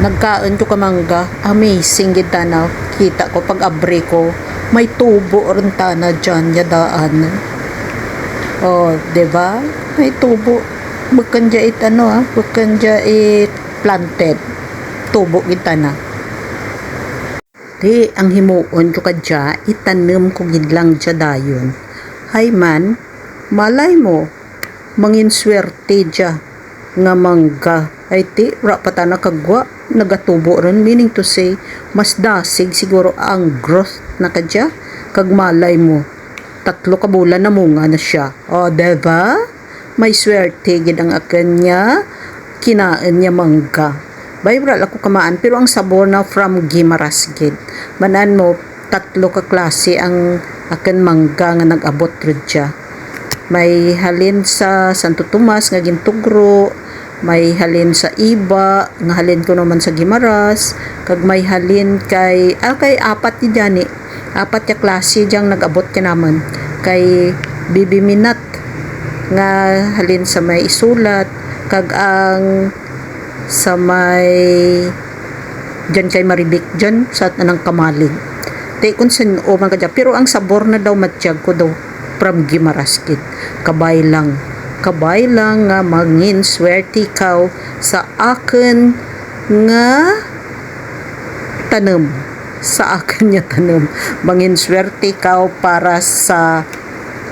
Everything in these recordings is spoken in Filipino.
nagkaon ko kamangga amazing gid tanaw kita ko pag abri ko. May tubo ron tana dyan yadaan. Oh di ba may tubo. Bukan it ano ah. Bukan it planted. Tubo gid tana di ang himuon ko kadya itanem ko gid lang dya dayon. Hay man malay mo mangin swerte dya nga mangga ay ti ra pata nakagwa nagatubo ron. Meaning to say mas dasig siguro ang growth na kadya. Kag malay mo tatlo ka bulan na munga na siya. O diba? May swerte gid ang akan niya kinaan niya mangga. Bayra ako kamaan pero ang sabor na from Gimaras gid. Manan mo tatlo ka klase ang akan mangga nga nag-abot rid siya. May halin sa Santo Tomas nga gintugro may halin sa iba nga halin ko naman sa Gimaras kag may halin kay ah, kay apat ni Jani apat ya klase diyang nag-abot ka naman. Kay Bibi Minat nga halin sa may isulat kag ang sa may dyan kay Maribik dyan sa anang kamalig. Te kung sin o man kadya pero ang sabor na daw matiyag ko daw from Gimaraskit kabay lang kabay lang nga mangin swerte ikaw sa akin nga tanem sa akin niya tanem mangin swerte ikaw para sa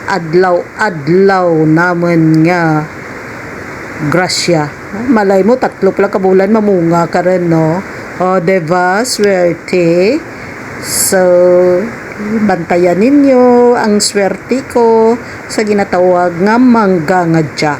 adlaw-adlaw namon nga grasya. Malay mo tatlo pala ka bulan mamunga ka rin no? O diba? Swerte. So bantayan ninyo ang swerte ko sa ginatawag nga mangga nga dya